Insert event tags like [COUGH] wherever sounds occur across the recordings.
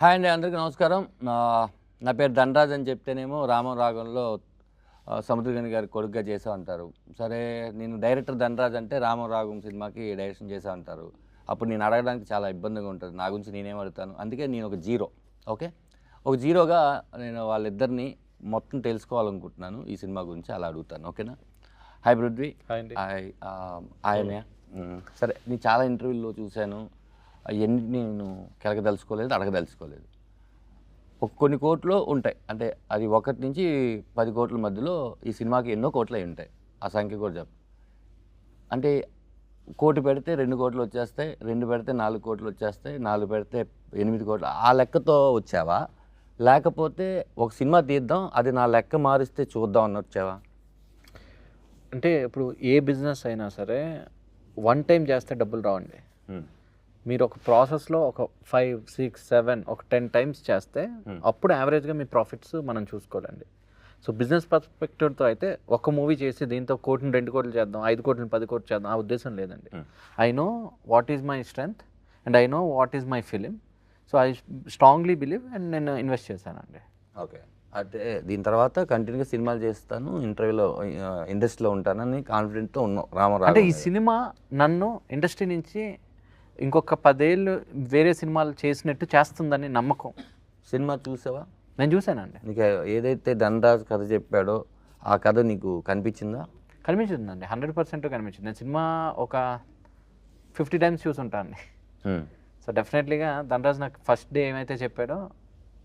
Hi అండి అందరికీ నమస్కారం. నా- పేరు ధనరాజ్ అని చెప్తేనేమో రామం రాగంలో ఆ, సముద్రగని గారి కొడుకుగా చేసా అంటారు సరే నేను డైరెక్టర్ ధనరాజ్ అంటే రామం రాగం సినిమాకి డైరెక్షన్ చేసా అంటారు అప్పుడు నేను అడగడానికి చాలా ఇబ్బందిగా ఉంటుంది. నా గురించి నేనేం అడుగుతాను? అందుకే నేను ఒక జీరో ఓకే? ఒక జీరోగా నేను వాళ్ళిద్దరిని మొత్తం తెలుసుకోవాలనుకుంటున్నాను. ఈ సినిమా గురించి అలా అడుగుతాను ఓకేనా? హాయ్ పృథ్వీ. హాయ్ ఆయనే సరే నేను చాలా ఇంటర్వ్యూల్లో చూశాను. అవన్నీ నేను కెలకదలుచుకోలేదు అడగదలుచుకోలేదు. కొన్ని కోట్లు ఉంటాయి. అంటే అది ఒకటి నుంచి పది కోట్ల మధ్యలో ఈ సినిమాకి ఎన్నో కోట్లు అయి ఉంటాయి. ఆ సంఖ్య కూడా చెప్పు. అంటే కోటి పెడితే రెండు కోట్లు వచ్చేస్తాయి రెండు పెడితే నాలుగు కోట్లు వచ్చేస్తాయి నాలుగు పెడితే ఎనిమిది కోట్లు. ఆ లెక్కతో వచ్చావా? లేకపోతే ఒక సినిమా తీద్దాం అది నా లెక్క మారిస్తే చూద్దాం అని వచ్చావా? అంటే ఇప్పుడు ఏ బిజినెస్ అయినా సరే వన్ టైం చేస్తే డబ్బులు రావండి. మీరు ఒక ప్రాసెస్లో ఒక ఫైవ్ సిక్స్ సెవెన్ ఒక టెన్ టైమ్స్ చేస్తే అప్పుడు యావరేజ్గా మీ ప్రాఫిట్స్ మనం చూసుకోవాలండి. సో బిజినెస్ పర్స్పెక్టివ్తో అయితే ఒక మూవీ చేసి దీంతో కోటిని రెండు కోట్లు చేద్దాం ఐదు కోట్లని పది కోట్లు చేద్దాం ఆ ఉద్దేశం లేదండి. I know what is my strength and I know what is my film so I strongly believe and నేను ఇన్వెస్ట్ చేశానండి. ఓకే. అయితే దీని తర్వాత కంటిన్యూగా సినిమాలు చేస్తాను ఇంటర్వ్యూలో ఇండస్ట్రీలో ఉంటానని కాన్ఫిడెంట్తో ఉన్నాం రామరావు అంటే ఈ సినిమా నన్ను ఇండస్ట్రీ నుంచి ఇంకొక పదేళ్ళు వేరే సినిమాలు చేసినట్టు చేస్తుందని నమ్మకం. సినిమా చూసావా? నేను చూశానండి. నీకు ఏదైతే ధనరాజ్ కథ చెప్పాడో ఆ కథ నీకు కనిపించిందా? కనిపించిందండి. హండ్రెడ్ పర్సెంట్ కనిపించింది. నేను సినిమా ఒక ఫిఫ్టీ టైమ్స్ చూసుంటానండి హ్మ్. సో డెఫినెట్లీగా ధనరాజ్ నాకు ఫస్ట్ డే ఏమైతే చెప్పాడో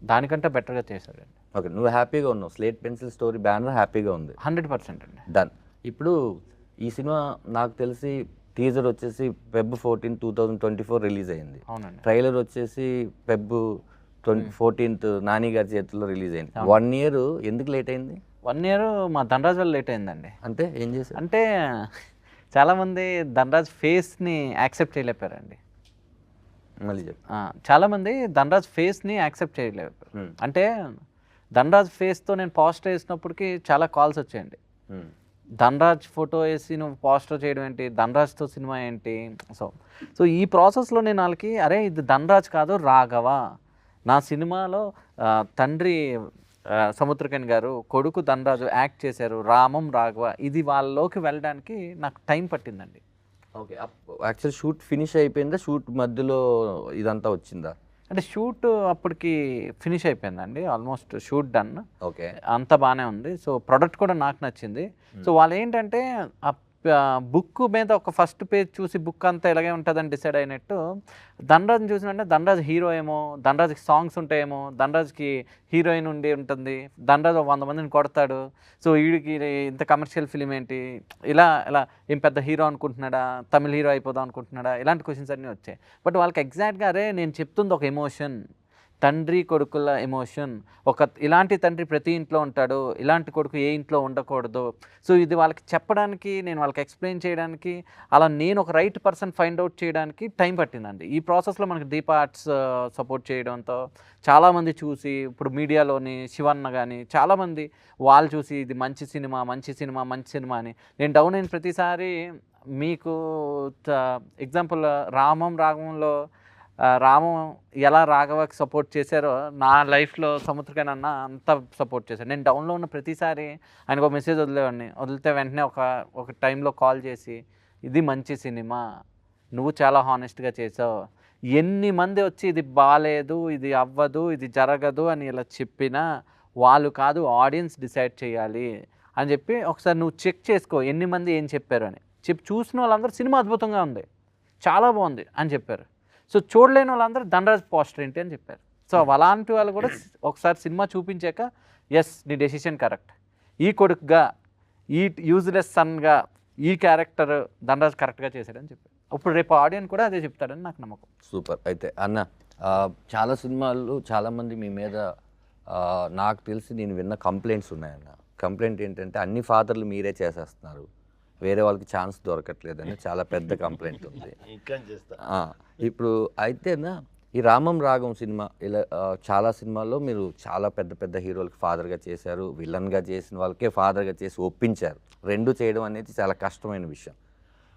దానికంటే బెటర్గా చేశాడండి. ఓకే నువ్వు హ్యాపీగా ఉన్నావు. స్లేట్ పెన్సిల్ స్టోరీ బ్యానర్ హ్యాపీగా ఉంది. హండ్రెడ్ పర్సెంట్ అండి. డన్. ఇప్పుడు ఈ సినిమా నాకు తెలిసి టీజర్ వచ్చేసి Feb fourteen two thousand twenty four release అయింది. అవునండి. ట్రైలర్ వచ్చేసి ఫెబ్ ట్వంటీ ఫోర్టీన్త్ నాని గారి చేతుల్లో రిలీజ్ అయింది. వన్ ఇయర్ ఎందుకు లేట్ అయింది? వన్ ఇయర్ మా ధనరాజ్ వల్ల లేట్ అయిందండి. అంటే ఏం చేశారు? అంటే చాలామంది ధనరాజ్ ఫేస్ని యాక్సెప్ట్ చేయలేపారండి మళ్ళీ చాలామంది ధనరాజ్ ఫేస్ని యాక్సెప్ట్ చేయలేరు Hmm. అంటే ధనరాజ్ ఫేస్తో నేను పోస్టర్ వేసినప్పటికీ చాలా కాల్స్ వచ్చాయండి. హ్మ్. ధనరాజ్ ఫోటో వేసి నువ్వు పోస్టర్ చేయడం ఏంటి? ధనరాజ్తో సినిమా ఏంటి? సో సో ఈ ప్రాసెస్లో నేను వాళ్ళకి అరే ఇది ధనరాజ్ కాదు రాఘవ. నా సినిమాలో తండ్రి ఆ, సముద్రకన్ గారు కొడుకు ధనరాజు యాక్ట్ చేశారు రామం రాఘవ. ఇది వాళ్ళలోకి వెళ్ళడానికి నాకు టైం పట్టిందండి. ఓకే యాక్చువల్ షూట్ ఫినిష్ అయిపోయిందా? షూట్ మధ్యలో ఇదంతా వచ్చిందా? అంటే షూట్ అప్పటికి ఫినిష్ అయిపోయిందండి. Almost shoot done. ఓకే. అంత బాగానే ఉంది. సో ప్రోడక్ట్ కూడా నాకు నచ్చింది. సో వాళ్ళు ఏంటంటే ఆ బుక్ మీద ఒక ఫస్ట్ పేజ్ చూసి బుక్ అంతా ఇలాగే ఉంటుందని డిసైడ్ అయినట్టు ధనరాజ్ని చూసినంటే ధనరాజ్ హీరో ఏమో ధనరాజ్కి సాంగ్స్ ఉంటాయేమో ధనరాజ్కి హీరోయిన్ ఉండి ఉంటుంది ధనరాజ్ వంద మందిని కొడతాడు. సో వీడికి ఇంత కమర్షియల్ ఫిలిం ఏంటి? ఇలా ఇలా ఏం పెద్ద హీరో అనుకుంటున్నాడా? తమిళ హీరో అయిపోదాం అనుకుంటున్నాడా? ఇలాంటి క్వశ్చన్స్ అన్నీ వచ్చాయి. బట్ వాళ్ళకి ఎగ్జాక్ట్గా అరే నేను చెప్తుంది ఒక ఎమోషన్ తండ్రి కొడుకుల ఎమోషన్ ఒక ఇలాంటి తండ్రి ప్రతి ఇంట్లో ఉంటాడు ఇలాంటి కొడుకు ఏ ఇంట్లో ఉండకూడదు. సో ఇది వాళ్ళకి చెప్పడానికి నేను వాళ్ళకి ఎక్స్ప్లెయిన్ చేయడానికి అలా నేను ఒక రైట్ పర్సన్ ఫైండ్ అవుట్ చేయడానికి టైం పట్టిందండి. ఈ ప్రాసెస్లో మనకి దీప ఆర్ట్స్ సపోర్ట్ చేయడంతో చాలామంది చూసి ఇప్పుడు మీడియాలోని శివన్న కానీ చాలామంది వాళ్ళు చూసి ఇది మంచి సినిమా మంచి సినిమా మంచి సినిమా అని. నేను డౌన్ అయిన ప్రతిసారి మీకు ఎగ్జాంపుల్ రామం రాగంలో రామం ఎలా రాఘవకి సపోర్ట్ చేశారో నా లైఫ్లో సముద్రకన్ అన్న అంత సపోర్ట్ చేశారు నేను డౌన్లో ఉన్న ప్రతిసారి ఆయనకు ఒక మెసేజ్ వదిలేవాడిని. వదిలితే వెంటనే ఒక ఒక టైంలో కాల్ చేసి ఇది మంచి సినిమా. నువ్వు చాలా హానెస్ట్గా చేసావు. ఎన్ని మంది వచ్చి ఇది బాగాలేదు ఇది అవ్వదు ఇది జరగదు అని ఇలా చెప్పినా వాళ్ళు కాదు ఆడియన్స్ డిసైడ్ చేయాలి అని చెప్పి ఒకసారి నువ్వు చెక్ చేసుకో ఎన్ని మంది ఏం చెప్పారు అని. చెప్పి చూసిన వాళ్ళందరూ సినిమా అద్భుతంగా ఉంది. చాలా బాగుంది అని చెప్పారు. సో చూడలేని వాళ్ళందరూ ధనరాజ్ పోస్టర్ ఏంటి అని చెప్పారు. సో అలాంటి వాళ్ళు కూడా ఒకసారి సినిమా చూపించాక ఎస్ నీ డెసిషన్ కరెక్ట్ ఈ కొడుకుగా ఈ యూజ్లెస్ సన్గా ఈ క్యారెక్టర్ ధనరాజ్ కరెక్ట్గా చేశాడని చెప్పారు. ఇప్పుడు రేపు ఆడియన్స్ కూడా అదే చెప్తాడని నాకు నమ్మకం. సూపర్. అయితే అన్న చాలా సినిమాలు చాలామంది మీ మీద నాకు తెలిసి నేను విన్న కంప్లైంట్స్ ఉన్నాయన్న. కంప్లైంట్ ఏంటంటే అన్ని ఫాదర్లు మీరే చేసేస్తున్నారు. వేరే వాళ్ళకి ఛాన్స్ దొరకట్లేదని చాలా పెద్ద కంప్లైంట్ ఉంది. ఇప్పుడు అయితేనా ఈ రామం రాగం సినిమా ఇలా చాలా సినిమాల్లో మీరు చాలా పెద్ద పెద్ద హీరోలకి ఫాదర్గా చేశారు విలన్గా చేసిన వాళ్ళకే ఫాదర్గా చేసి ఒప్పించారు. రెండు చేయడం అనేది చాలా కష్టమైన విషయం.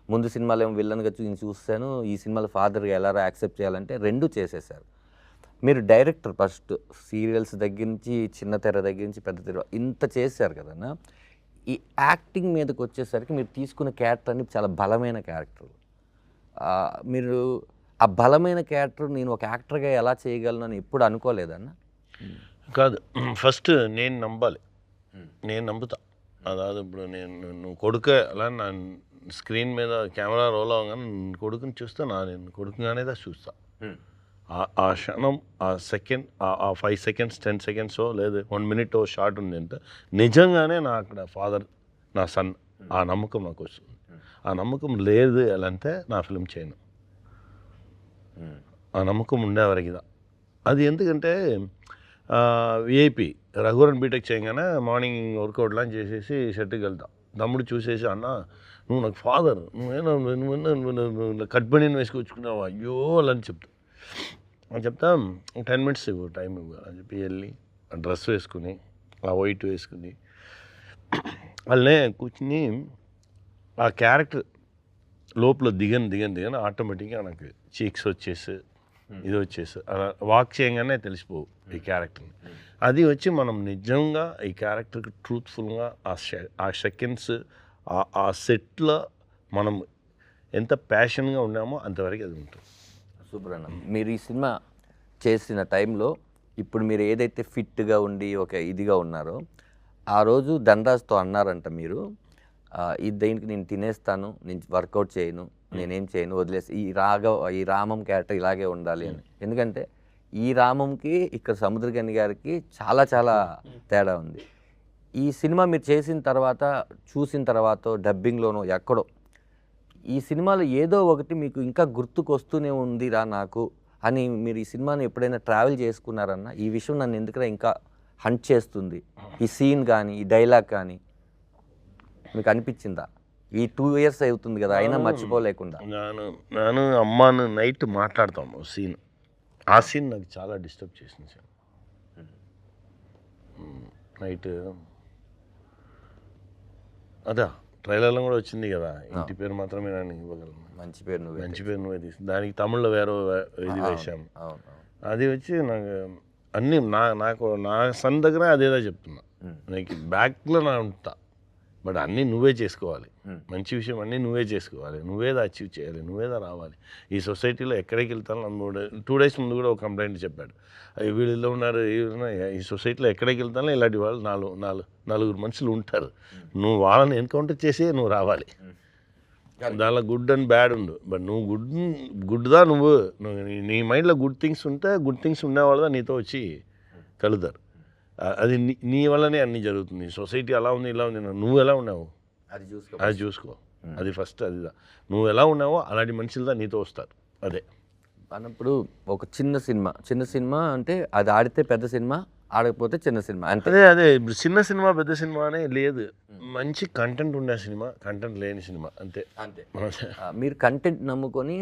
ముందు సినిమాలో ఏమో విలన్గా చూ నేను చూస్తాను ఈ సినిమాలో ఫాదర్గా ఎలా యాక్సెప్ట్ చేయాలంటే రెండు చేసేసారు మీరు డైరెక్టర్ ఫస్ట్ సీరియల్స్ దగ్గర నుంచి చిన్న తెర దగ్గర నుంచి పెద్ద తెర ఇంత చేశారు కదన్నా ఈ యాక్టింగ్ మీదకి వచ్చేసరికి మీరు తీసుకున్న క్యారెక్టర్ అన్ని చాలా బలమైన క్యారెక్టర్ మీరు ఆ బలమైన క్యారెక్టర్ నేను ఒక యాక్టర్గా ఎలా చేయగలను అని ఎప్పుడు అనుకోలేదన్న? కాదు ఫస్ట్ నేను నమ్మాలి నేను నమ్ముతా అదాదు ఇప్పుడు నేను నువ్వు కొడుక అలా నా స్క్రీన్ మీద కెమెరా రోల్ అవ్వగానే నీ కొడుకుని చూస్తే నా నేను కొడుకుగానే దా చూస్తా ఆ- క్షణం ఆ సెకండ్ ఆ ఫైవ్ సెకండ్స్ టెన్ సెకండ్స్ లేదు వన్ మినిట్ షార్ట్ ఉంది అంటే నిజంగానే నా అక్కడ ఫాదర్ నా సన్ ఆ నమ్మకం నాకు వస్తుంది ఆ నమ్మకం లేదు ఎలా అంటే నా ఫిల్మ్ చేయను ఆ నమ్మకం ఉండేవరకిదా అది ఎందుకంటే విఐపి రఘువరన్ బీటెక్ చేయగానే మార్నింగ్ వర్కౌట్లాం చేసేసి షర్ట్కి వెళ్తా తమ్ముడు చూసేసి అన్న నువ్వు నాకు ఫాదర్ నువ్వేనా నువ్వు కట్ బనీని వేసుకొచ్చుకున్నావు అయ్యో అని చెప్తా చెప్తా. టెన్ మినిట్స్ ఇవ్వు టైం ఇవ్వు అని చెప్పి వెళ్ళి ఆ డ్రెస్ వేసుకుని ఆ వైట్ వేసుకుని వాళ్ళనే కూర్చుని ఆ క్యారెక్టర్ లోపల దిగని దిగని దిగని ఆటోమేటిక్గా నాకు చీక్స్ వచ్చేసి ఇది వచ్చేసి అలా వాక్ చేయగానే తెలిసిపోవు ఈ క్యారెక్టర్ని. అది వచ్చి మనం నిజంగా ఈ క్యారెక్టర్కి ట్రూత్ఫుల్గా ఆ సె- ఆ సెకండ్స్ ఆ సెట్లో మనం ఎంత ప్యాషన్గా ఉన్నామో అంతవరకు అది ఉంటుంది. సూపర్ అన్న మీరు ఈ సినిమా చేసిన టైంలో ఇప్పుడు మీరు ఏదైతే ఫిట్గా ఉండి ఒక ఇదిగా ఉన్నారో ఆ రోజు ధనరాజ్తో అన్నారంట మీరు ఈ దేనికి నేను తినేస్తాను నేను వర్కౌట్ చేయను నేనేం చేయను వదిలేసి ఈ రాగ ఈ రామం క్యారెక్టర్ ఇలాగే ఉండాలి అని. ఎందుకంటే ఈ రామంకి ఇక్కడ సముద్రగని గారికి చాలా చాలా తేడా ఉంది. ఈ సినిమా మీరు చేసిన తర్వాత చూసిన తర్వాత డబ్బింగ్లోనో ఎక్కడో ఈ సినిమాలో ఏదో ఒకటి మీకు ఇంకా గుర్తుకొస్తూనే ఉందిరా నాకు అని మీరు ఈ సినిమాని ఎప్పుడైనా ట్రావెల్ చేసుకున్నారన్న ఈ విషయం నన్ను ఎందుకురా ఇంకా హంట్ చేస్తుంది? ఈ సీన్ కానీ ఈ డైలాగ్ కానీ మీకు అనిపించిందా? ఈ టూ ఇయర్స్ అవుతుంది కదా అయినా మర్చిపోలేకుండా. నేను నేను అమ్మాను నైట్ మాట్లాడతాము సీన్. ఆ సీన్ నాకు చాలా డిస్టర్బ్ చేసింది సార్. నైట్ అదా? ట్రైలర్లో కూడా వచ్చింది కదా. ఇంటి పేరు మాత్రమే నేను ఇవ్వగలను. మంచి పేరు నువ్వే మంచి పేరు నువ్వే తీసి. దానికి తమిళ్ళో వేరే ఇది వేసాము. అది వచ్చి నాకు అన్నీ నా నాకు నా సన్ దగ్గర అదేదో చెప్తున్నా. నీకు బ్యాక్లో నా ఉంటా. బట్ అన్నీ నువ్వే చేసుకోవాలి. మంచి విషయం అన్నీ నువ్వే చేసుకోవాలి. నువ్వేదా అచీవ్ చేయాలి. నువ్వేదా రావాలి. ఈ సొసైటీలో ఎక్కడికి వెళ్తాను నన్ను టూ డేస్ ముందు కూడా ఒక కంప్లైంట్ చెప్పాడు. "అయ్య, వీళ్ళు ఇలా ఉన్నారు వీళ్ళు ఉన్నారు." ఈ సొసైటీలో ఎక్కడికి వెళ్తానో ఇలాంటి వాళ్ళు నాలుగు నాలుగు నలుగురు మనుషులు ఉంటారు. నువ్వు వాళ్ళని ఎన్కౌంటర్ చేసే నువ్వు రావాలి. దానిలో గుడ్ అండ్ బ్యాడ్ ఉండు. బట్ నువ్వు గుడ్ గుడ్దా నువ్వు. నీ- మైండ్లో గుడ్ థింగ్స్ ఉంటే గుడ్ థింగ్స్ ఉండేవాళ్ళ నీతో వచ్చి కలుగుతారు ఆ- అది నీ నీ వల్లనే అన్నీ జరుగుతుంది. సొసైటీ అలా ఉంది ఇలా ఉంది నువ్వు ఎలా ఉన్నావు? అది చూసుకో అది చూసుకో. అది ఫస్ట్ అది నువ్వు ఎలా ఉన్నావో అలాంటి మనుషులదా నీతో వస్తారు. అదే. అన్నప్పుడు ఒక చిన్న సినిమా. చిన్న సినిమా అంటే అది ఆడితే పెద్ద సినిమా ఆడకపోతే చిన్న సినిమా అంతే. అదే అదే. ఇప్పుడు చిన్న సినిమా పెద్ద సినిమా అనే లేదు. మంచి కంటెంట్ ఉండే సినిమా కంటెంట్ లేని సినిమా అంతే. అంతే. మీరు కంటెంట్ నమ్ముకొని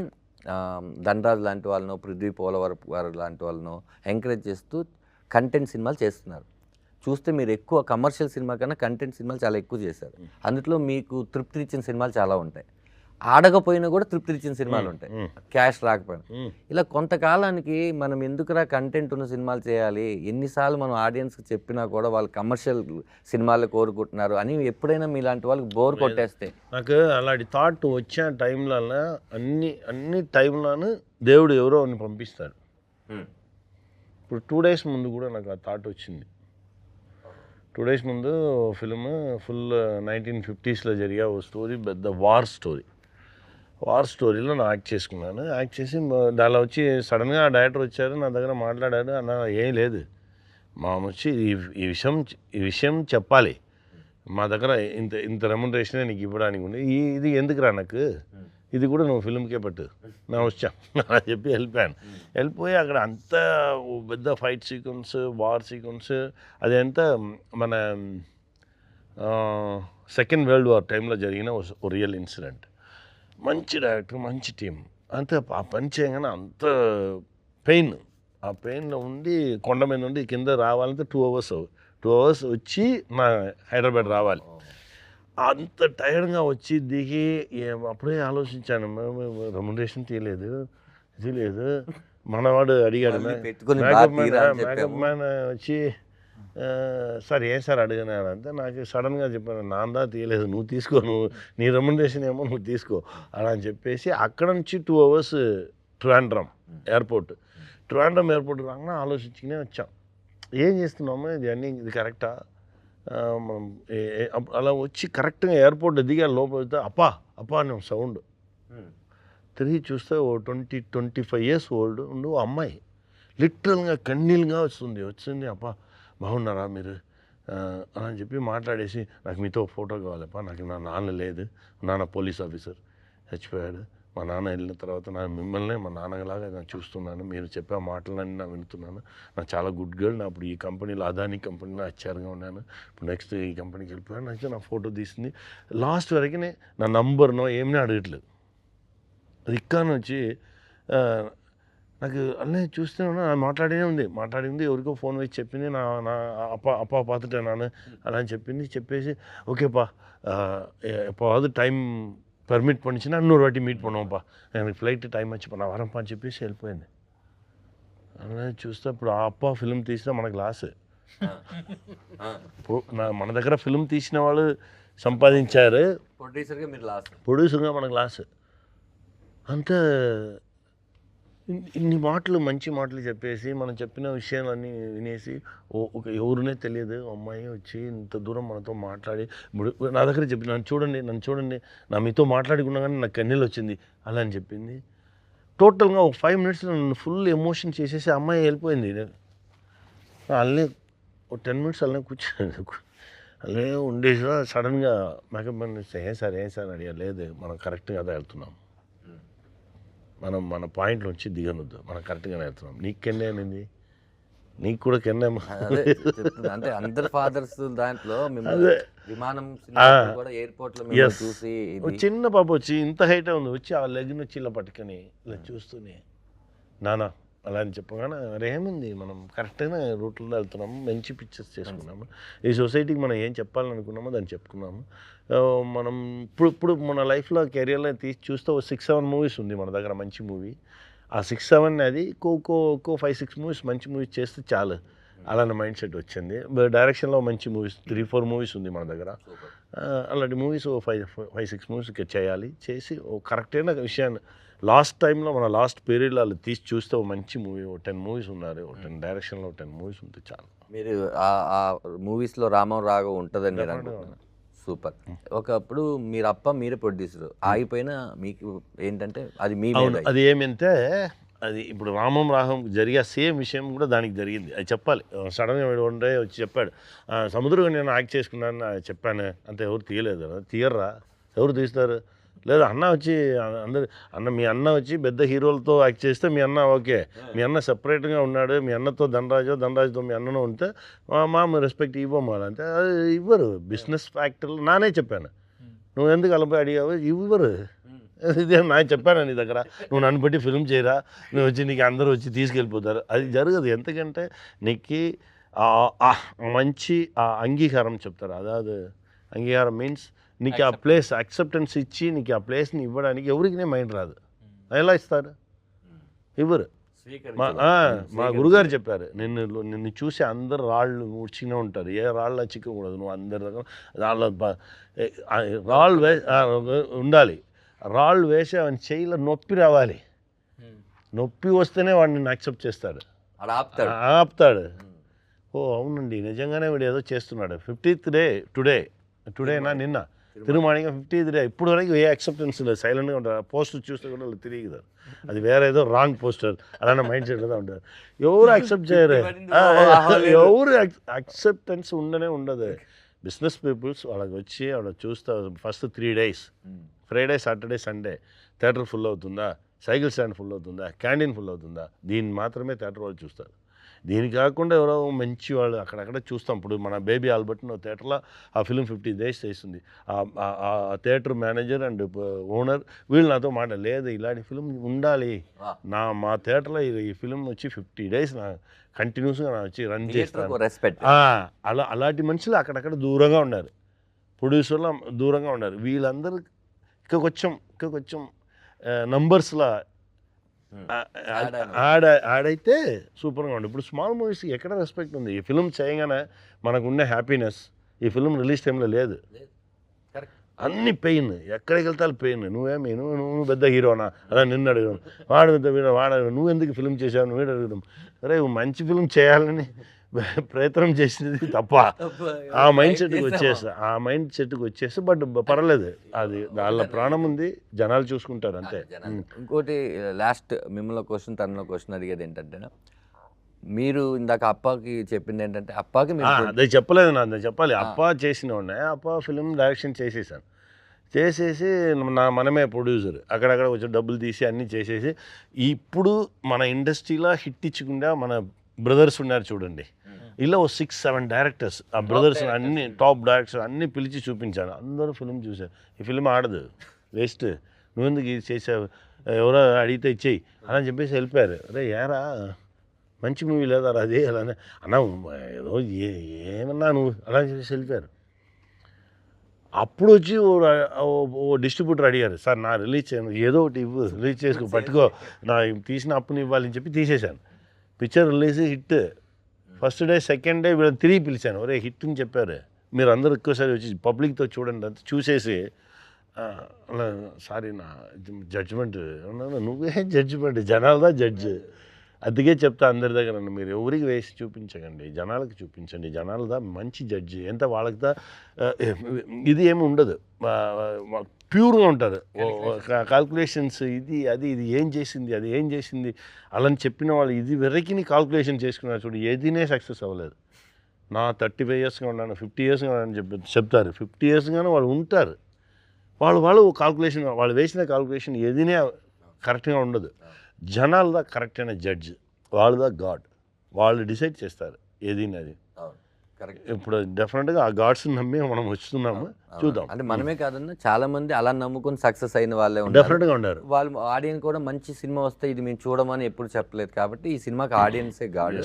ధనరాజ్ లాంటి వాళ్ళనో పృథ్వీ పోలవరం గారు లాంటి వాళ్ళనో ఎంకరేజ్ చేస్తూ కంటెంట్ సినిమాలు చేస్తున్నారు. చూస్తే మీరు ఎక్కువ కమర్షియల్ సినిమా కన్నా కంటెంట్ సినిమాలు చాలా ఎక్కువ చేశారు. అందులో మీకు తృప్తినిచ్చిన సినిమాలు చాలా ఉంటాయి. ఆడకపోయినా కూడా తృప్తినిచ్చిన సినిమాలు ఉంటాయి. క్యాష్ రాకపోయినా. ఇలా కొంతకాలానికి మనం ఎందుకురా కంటెంట్ ఉన్న సినిమాలు చేయాలి? ఎన్నిసార్లు మనం ఆడియన్స్కి చెప్పినా కూడా వాళ్ళు కమర్షియల్ సినిమాలు కోరుకుంటున్నారు అని ఎప్పుడైనా మీలాంటి వాళ్ళకి బోర్ కొట్టేస్తే. నాకు అలాంటి థాట్ వచ్చే టైంలో అన్ని అన్ని టైంలోనూ దేవుడు ఎవరో అని పంపిస్తాడు. ఇప్పుడు టూ డేస్ ముందు కూడా నాకు ఆ థాట్ వచ్చింది. టూ డేస్ ముందు ఫిల్మ్ ఫుల్ నైన్టీన్ ఫిఫ్టీస్లో జరిగే ఓ స్టోరీ పెద్ద వార్ స్టోరీ వార్ స్టోరీలో నేను యాక్ట్ చేసుకున్నాను. యాక్ట్ చేసి దానిలో వచ్చి సడన్గా ఆ డైరెక్టర్ వచ్చారు నా దగ్గర మాట్లాడాడు. అన్న ఏం లేదు. మా వచ్చి ఈ ఈ విషయం ఈ విషయం చెప్పాలి. మా దగ్గర ఇంత ఇంత రెమ్యునరేషన్ నీకు ఇవ్వడానికి ఉంది. ఈ ఇది ఎందుకురా నాకు? ఇది కూడా నువ్వు ఫిల్మ్కే పట్టు నా వచ్చా అలా చెప్పి వెళ్ళిపోయాను వెళ్ళిపోయి అక్కడ అంత ఓ పెద్ద ఫైట్ సీక్వెన్స్ వార్ సీక్వెన్స్ అదంతా మన సెకండ్ వరల్డ్ వార్ టైంలో జరిగిన ఓ- ఓ రియల్ ఇన్సిడెంట్ మంచి డైరెక్టర్ మంచి టీం అంతే ఆ పని చేయగానే అంత పెయిన్ ఆ పెయిన్లో ఉండి కొండ మీద ఉండి కింద రావాలంటే టూ అవర్స్ టూ అవర్స్ వచ్చి నా హైదరాబాద్ రావాలి అంత టైర్డ్గా వచ్చి దిగి అప్పుడే ఆలోచించాను రెమ్యునరేషన్ తీయలేదు ఇది లేదు మనవాడు అడిగాడు మళ్ళీ "మే- పెట్టుకొని మేకప్ మ్యాన్ వచ్చి "ఆ, సార్ ఏం సార్ అడిగినాడు అంటే నాకు సడన్గా చెప్పాను నాందా తీయలేదు నువ్వు తీసుకో నువ్వు నీ రెమ్యునరేషన్ ఏమో నువ్వు తీసుకో అలా అని చెప్పేసి అక్కడ నుంచి two hours Trivandrum airport. Trivandrum airport రాగానే ఆలోచించుకునే వచ్చాం. ఏం చేస్తున్నాము ఇది అన్నీ ఇది కరెక్టా? మనం అలా వచ్చి కరెక్ట్గా ఎయిర్పోర్ట్ దిగా లోపల వెళ్తే అప్పా అప్పా అని సౌండ్. తిరిగి చూస్తే ఓ twenty twenty five years old ఉండు ఓ అమ్మాయి. లిటరల్గా కన్నీళ్ళుగా వస్తుంది. వచ్చింది అప్ప బాగున్నారా మీరు? అని చెప్పి మాట్లాడేసి నాకు మీతో ఫోటో కావాలప్ప నాకు నా నాన్న లేదు నాన్న పోలీస్ ఆఫీసర్ చచ్చిపోయాడు. మా నాన్న వెళ్ళిన తర్వాత నా మిమ్మల్ని మా నాన్నలాగా నేను చూస్తున్నాను. మీరు చెప్పే మాటలన్నీ నా వింటున్నాను. నా చాలా గుడ్ గర్ల్. నా ఇప్పుడు ఈ కంపెనీలో అదాని కంపెనీలో హెచ్ఆర్గా ఉన్నాను. ఇప్పుడు నెక్స్ట్ ఈ కంపెనీకి వెళ్ళిపోయాను. నా ఫోటో తీసింది. లాస్ట్ వరకు నా నంబర్నో ఏమీ అడగట్లేదు. అది ఇక్కడ నుంచి నాకు అన్నీ చూస్తే ఉన్నా. మాట్లాడేనే ఉంది. మాట్లాడింది. ఎవరికో ఫోన్ వేసి చెప్పింది. నా నా అప్ప అప్ప పాతటే నాన్న. అలా అని చెప్పింది. చెప్పేసి ఓకేపా ఎప్పుడు టైం பர்மிட் பண்ணிச்சுன்னா இன்னொரு வாட்டி மீட் பண்ணுவோம்ப்பா எனக்கு ఫ్లైట్ టైం వచ్చి నా వరంపా అని చెప్పేసి వెళ్ళిపోయింది అలా చూస్తే ఇప్పుడు ఆ అప్ప ఫిల్మ్ తీసినా మనకు లాస్ ఇప్పుడు నా మన దగ్గర ఫిల్మ్ తీసిన వాళ్ళు సంపాదించారు ప్రొడ్యూసర్గా మీరు లాస్ట్ ప్రొడ్యూసర్గా మనకు లాస్ అంత ఇన్- ఇన్ని మాటలు మంచి మాటలు చెప్పేసి మనం చెప్పిన విషయాలన్నీ వినేసి ఓ- ఒక ఎవరునే తెలియదు. అమ్మాయి వచ్చి ఇంత దూరం మనతో మాట్లాడి ఇప్పుడు నా దగ్గర చెప్పి నన్ను చూడండి నన్ను చూడండి నా మీతో మాట్లాడుకున్నా కానీ నాకు కన్నీళ్ళు వచ్చింది. అలా అని చెప్పింది. టోటల్గా ఒక ఫైవ్ మినిట్స్ నన్ను ఫుల్ ఎమోషన్ చేసేసి అమ్మాయి వెళ్ళిపోయింది. అల్లే ఒక టెన్ మినిట్స్ అలానే కూర్చోండి అల్లే ఉండేసి సడన్గా మేకప్ మ్యాన్ ఏం సార్ ఏం సార్? అడిగా లేదు మనం కరెక్ట్గా అదే వెళ్తున్నాం. మనం మన పాయింట్ నుంచి దిగనొద్దు. మనం కరెక్ట్గానే వెళ్తున్నాం నీకు కెన్నే అనింది నీకు కూడా కెన్నే. అంటే అందరు ఫాదర్స్ దాంట్లో. విమానం. కూడా ఎయిర్పోర్ట్లో చూసి చిన్న పాప వచ్చి ఇంత హైట్ ఉంది. వచ్చి ఆ లెగ్ నుంచి ఇలా పట్టుకొని ఇలా చూస్తూనే నానా అలా అని చెప్పగానే అరే ఏముంది? మనం కరెక్ట్గానే రూట్లో వెళ్తున్నాము మంచి పిక్చర్స్ చేసుకున్నాము. ఈ సొసైటీకి మనం ఏం చెప్పాలనుకున్నామో దాన్ని చెప్పుకున్నాము. మనం ఇప్పుడు ఇప్పుడు మన లైఫ్లో కెరియర్లో తీసి చూస్తే ఓ సిక్స్ సెవెన్ మూవీస్ ఉంది మన దగ్గర మంచి మూవీ ఆ సిక్స్ సెవెన్ అది కో కో కో ఫైవ్ సిక్స్ మూవీస్ మంచి మూవీస్ చేస్తే చాలు. అలాంటి మైండ్ సెట్ వచ్చింది. డైరెక్షన్లో మంచి మూవీస్ త్రీ ఫోర్ మూవీస్ ఉంది మన దగ్గర. అలాంటి movies five five six movies చేయాలి. చేసి ఓ కరెక్ట్ అయిన విషయాన్ని లాస్ట్ టైంలో మన లాస్ట్ పీరియడ్లో వాళ్ళు తీసి చూస్తే ఓ మంచి మూవీ ఓ టెన్ మూవీస్ ఉన్నారు. ఓ టెన్ డైరెక్షన్లో టెన్ మూవీస్ ఉంటే చాలు. మీరు ఆ- ఆ మూవీస్లో రామం రాగం ఉంటుందని మీరు అనుకుంటున్నారు? సూపర్. ఒకప్పుడు మీరు అప్ప మీరే ప్రొడ్యూసర్. ఆగిపోయినా మీకు ఏంటంటే అది మీ అది ఏమంటే అది ఇప్పుడు రామం రాహం జరిగే సేమ్ విషయం కూడా దానికి జరిగింది. అది చెప్పాలి. సడన్గా వీడు వన్ డే వచ్చి చెప్పాడు "ఆ, సముద్రం నేను యాక్ట్ చేసుకున్నాను చెప్పాను. అంతే ఎవరు తీయలేదు తీయర్రా? ఎవరు తీస్తారు? లేదు అన్న వచ్చి అందరు అన్న మీ అన్న వచ్చి పెద్ద హీరోలతో యాక్ట్ చేస్తే మీ అన్న ఓకే. మీ అన్న సపరేట్గా ఉన్నాడు మీ అన్నతో ధనరాజు ధనరాజుతో మీ అన్నను ఉంటే మా- రెస్పెక్ట్ ఇవ్వము అంటే అది ఇవ్వరు. బిజినెస్ ఫ్యాక్టర్లు నానే చెప్పాను. నువ్వు ఎందుకు అలపై అడిగావు? ఇవ్వరు. ఇదే నేను చెప్పాను నీ దగ్గర. నువ్వు నన్ను బట్టి ఫిల్మ్ చేయరా? నువ్వు వచ్చి నీకు అందరూ వచ్చి తీసుకెళ్ళిపోతారు. అది జరగదు. ఎందుకంటే నీకు మంచి ఆ అంగీకారం చెప్తారు. అదాదు అంగీకారం మీన్స్ నీకు ఆ ప్లేస్ అక్సెప్టెన్స్ ఇచ్చి నీకు ఆ ప్లేస్ని ఇవ్వడానికి ఎవరికి మైండ్ రాదు. ఎలా ఇస్తారు? ఇవ్వరు. మా గురుగారు చెప్పారు నిన్ను నిన్ను చూసి అందరు రాళ్ళు ఊడ్చినే ఉంటారు. ఏ రాళ్ళ చిక్కకూడదు నువ్వు అందరి దగ్గర రాళ్ళ రాళ్ళు వే ఉండాలి. రాళ్ళు వేసి అవని చేయిలో నొప్పి రావాలి. నొప్పి వస్తేనే వాడిని యాక్సెప్ట్ చేస్తాడు. ఆపుతాడు. ఓ అవునండి. నిజంగానే వీడు ఏదో చేస్తున్నాడు. ఫిఫ్టీత్ డే టుడే టుడేనా నిన్న. తిరుమాణిగా ఫిఫ్టీత్ డే ఇప్పుడు వరకు ఏ అక్సెప్టెన్స్ లేదు సైలెంట్గా ఉంటారు పోస్ట్ చూస్తే కూడా వాళ్ళు తిరిగి అది వేరే ఏదో రాంగ్ పోస్టర్ అలానే మైండ్ సెట్గా ఉంటారు ఎవరు యాక్సెప్ట్ చేయరు పడింది, ఆ, ఆహా, లేదు. ఎవరు యాక్సెప్టెన్స్ ఉండనే ఉండదు బిజినెస్ పీపుల్స్ వాళ్ళకి వచ్చి వాళ్ళకి చూస్తే first three days Friday Saturday Sunday theatre full అవుతుందా సైకిల్ స్టాండ్ ఫుల్ అవుతుందా క్యాంటీన్ ఫుల్ అవుతుందా దీన్ని మాత్రమే థియేటర్ వాళ్ళు చూస్తారు దీని కాకుండా ఎవరో మంచి వాళ్ళు అక్కడక్కడ చూస్తాం. ఇప్పుడు మన బేబీ ఆల్బర్ట్ థియేటర్లో ఆ ఫిలిం ఫిఫ్టీ డేస్ చేస్తుంది. ఆ- థియేటర్ మేనేజర్ అండ్ ఓనర్ వీళ్ళు నాతో మాట లేదు ఇలాంటి ఫిలిం ఉండాలి. నా మా థియేటర్లో ఈ- ఫిలిం వచ్చి ఫిఫ్టీ డేస్ నా కంటిన్యూస్గా నా వచ్చి రన్ చేస్తాను. అలా అలాంటి మనుషులు అక్కడక్కడ దూరంగా ఉన్నారు. ప్రొడ్యూసర్లు దూరంగా ఉన్నారు. వీళ్ళందరూ ఇంకా కొంచెం ఇంకా కొంచెం నంబర్స్లో ఆడ ఆడైతే సూపర్గా ఉండు ఇప్పుడు స్మాల్ మూవీస్ ఎక్కడ రెస్పెక్ట్ ఉంది? ఈ ఫిల్మ్ చేయగానే మనకున్న హ్యాపీనెస్ ఈ ఫిల్మ్ రిలీజ్ టైంలో లేదు. అన్ని పెయిన్. ఎక్కడికి వెళ్తే పెయిన్. నువ్వేమి? నువ్వు నువ్వు పెద్ద హీరోనా? అలా నిన్ను అడగడం వాడు పెద్ద హీరో వాడు నువ్వు ఎందుకు ఫిల్మ్ చేసావు నువ్వు అడగడం అరే మంచి ఫిల్మ్ చేయాలని [LAUGHS] ప్రయత్నం చేసినది తప్ప. ఆ మైండ్ సెట్కి వచ్చేస్తా ఆ మైండ్ సెట్కి వచ్చేసి బట్ పర్వాలేదు అది వాళ్ళ ప్రాణం ఉంది జనాలు చూసుకుంటారు అంతే. ఇంకోటి లాస్ట్ మిమ్మల్ని క్వశ్చన్ తనలో క్వశ్చన్ అడిగేది ఏంటంటే మీరు ఇందాక అప్పాకి చెప్పింది ఏంటంటే అప్పాకి అదే చెప్పలేదు నా చెప్పాలి. అప్ప చేసిన ఉన్నాయి అప్ప ఫిలిం డైరెక్షన్ చేసేసాను. చేసేసి నా మనమే ప్రొడ్యూసర్ అక్కడక్కడ కొంచెం డబ్బులు తీసి అన్నీ చేసేసి ఇప్పుడు మన ఇండస్ట్రీలో హిట్ ఇచ్చకుండా మన బ్రదర్స్ ఉన్నారు చూడండి. ఇలా ఓ సిక్స్ సెవెన్ డైరెక్టర్స్ ఆ బ్రదర్స్ అన్ని టాప్ డైరెక్టర్స్ అన్ని పిలిచి చూపించాను. అందరూ ఫిలిం చూశారు. ఈ ఫిలిం ఆడదు. వేస్ట్ నువ్వెందుకు ఇది చేసావు? ఎవరో అడిగితే ఇచ్చేయి. అని చెప్పేసి వెళ్ళిపోయారు. అరే ఏరా? మంచి మూవీ లేదా అది? అలానే అన్న ఏదో ఏ ఏమన్నా నువ్వు. అలా చెప్పేసి వెళ్ళిపోయారు. అప్పుడు వచ్చి ఓ డిస్ట్రిబ్యూటర్ అడిగారు. సార్ నా రిలీజ్ చేయను. ఏదో ఒకటి ఇవ్వు. రిలీజ్ చేసుకో [LAUGHS] పట్టుకో. నా తీసిన అప్పుని ఇవ్వాలని చెప్పి తీసేశాను. Picture release hit first day second day వీళ్ళని తిరిగి పిలిచాను. ఒరే హిట్ అని చెప్పారు. మీరు అందరూ ఎక్కువసారి వచ్చి పబ్లిక్తో చూడండి అంత చూసేసి సారీ నా జడ్జిమెంట్ నువ్వే జడ్జిమెంట్ జనాలదా జడ్జ్? అందుకే చెప్తా అందరి దగ్గర మీరు ఎవరికి వేసి చూపించకండి జనాలకు చూపించండి జనాలదా మంచి జడ్జి ఎంత వాళ్ళకిదా ఇది ఏమి ఉండదు. ప్యూర్గా ఉంటారు కాల్కులేషన్స్ ఇది అది ఇది ఏం చేసింది అది ఏం చేసింది? అలా చెప్పిన వాళ్ళు ఇది వెరకిని కాల్కులేషన్ చేసుకున్నారు చూడు ఏదినే సక్సెస్ అవ్వలేదు. నా థర్టీ ఫైవ్ ఇయర్స్గా ఉన్నాను ఫిఫ్టీ ఇయర్స్గా ఉన్నాను చెప్పి చెప్తారు. ఫిఫ్టీ ఇయర్స్గానే వాళ్ళు ఉంటారు. వాళ్ళు వాళ్ళు కాల్కులేషన్ వాళ్ళు వేసిన కాల్కులేషన్ ఏదినే కరెక్ట్గా ఉండదు. జనాలదా కరెక్ట్ అయిన జడ్జ్ వాళ్ళదా గాడ్ వాళ్ళు డిసైడ్ చేస్తారు ఏది అది కరెక్ట్ ఇప్పుడు డెఫినెట్గా ఆ గాడ్స్ నమ్మి మనం వస్తున్నాము చూద్దాం. అంటే మనమే కాదన్నా చాలా మంది అలా నమ్ముకొని సక్సెస్ అయిన వాళ్ళే డెఫినెట్గా ఉన్నారు. వాళ్ళు ఆడియన్స్ కూడా మంచి సినిమా వస్తే ఇది మేము చూడమని ఎప్పుడు చెప్పలేదు కాబట్టి ఈ సినిమాకి ఆడియన్సే గాడు.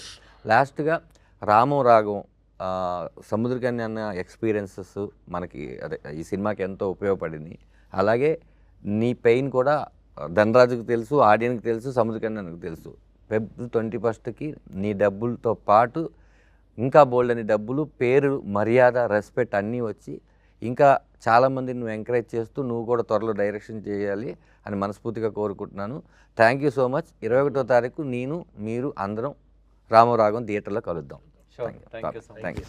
లాస్ట్గా రామం రాగం సముద్రకన్య అన్న ఎక్స్పీరియన్సెస్ మనకి అదే ఈ సినిమాకి ఎంతో ఉపయోగపడింది. అలాగే నీ పెయిన్ కూడా ధనరాజుకు తెలుసు ఆడియన్కి తెలుసు సముద్రకన్యకు తెలుసు. ఫెబ్ ట్వంటీ ఫస్ట్కి నీ డబ్బులతో పాటు ఇంకా బోల్డ్ అని డబ్బులు పేరు మర్యాద రెస్పెక్ట్ అన్నీ వచ్చి ఇంకా చాలామంది నువ్వు ఎంకరేజ్ చేస్తూ నువ్వు కూడా త్వరలో డైరెక్షన్ చేయాలి అని మనస్ఫూర్తిగా కోరుకుంటున్నాను. థ్యాంక్ యూ సో మచ్ ఇరవై ఒకటో తారీఖు నేను మీరు అందరం రామరాగం థియేటర్లో కలుద్దాం. Thank you